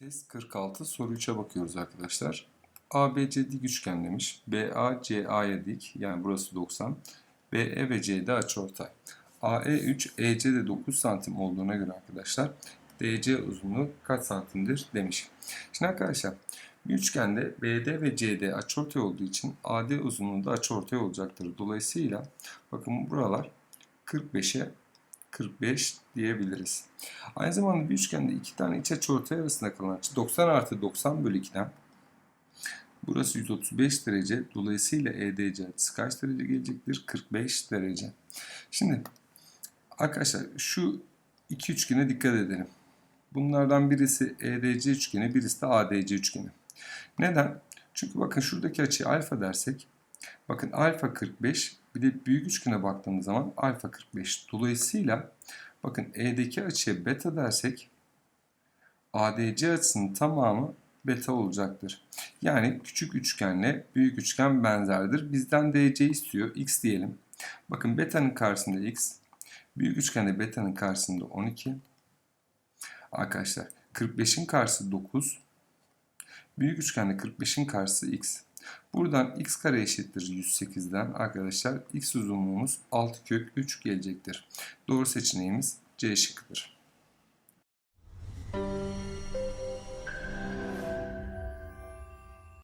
Test 46 soru 3'e bakıyoruz arkadaşlar. ABC dik üçgen demiş. BA CA'ya dik yani burası 90. BE ve CD açıortay. AE 3 EC'de 9 santim olduğuna göre arkadaşlar DC uzunluğu kaç santimdir demiş. Şimdi arkadaşlar bir üçgende BD ve CD açıortay olduğu için AD uzunluğu da açıortay olacaktır. Dolayısıyla bakın buralar 45'e 45 diyebiliriz. Aynı zamanda bir üçgende iki tane iç açıortay arasında kalan açı 90 artı 90 bölü 2'den burası 135 derece. Dolayısıyla EDC açısı kaç derece gelecektir? 45 derece. Şimdi arkadaşlar şu iki üçgene dikkat edelim. Bunlardan birisi EDC üçgeni, birisi de ADC üçgeni. Neden? Çünkü bakın şuradaki açıyı alfa dersek Bakın alfa 45 bir de büyük üçgene baktığımız zaman alfa 45. Dolayısıyla bakın E'deki açıya beta dersek ADC açısının tamamı beta olacaktır. Yani küçük üçgenle büyük üçgen benzerdir. Bizden DC istiyor. X diyelim. Bakın beta'nın karşısında X. Büyük üçgende beta'nın karşısında 12. Arkadaşlar 45'in karşısı 9. Büyük üçgende 45'in karşısı X. Buradan x kare eşittir 108'den arkadaşlar x uzunluğumuz 6 kök 3 gelecektir. Doğru seçeneğimiz C şıkkıdır.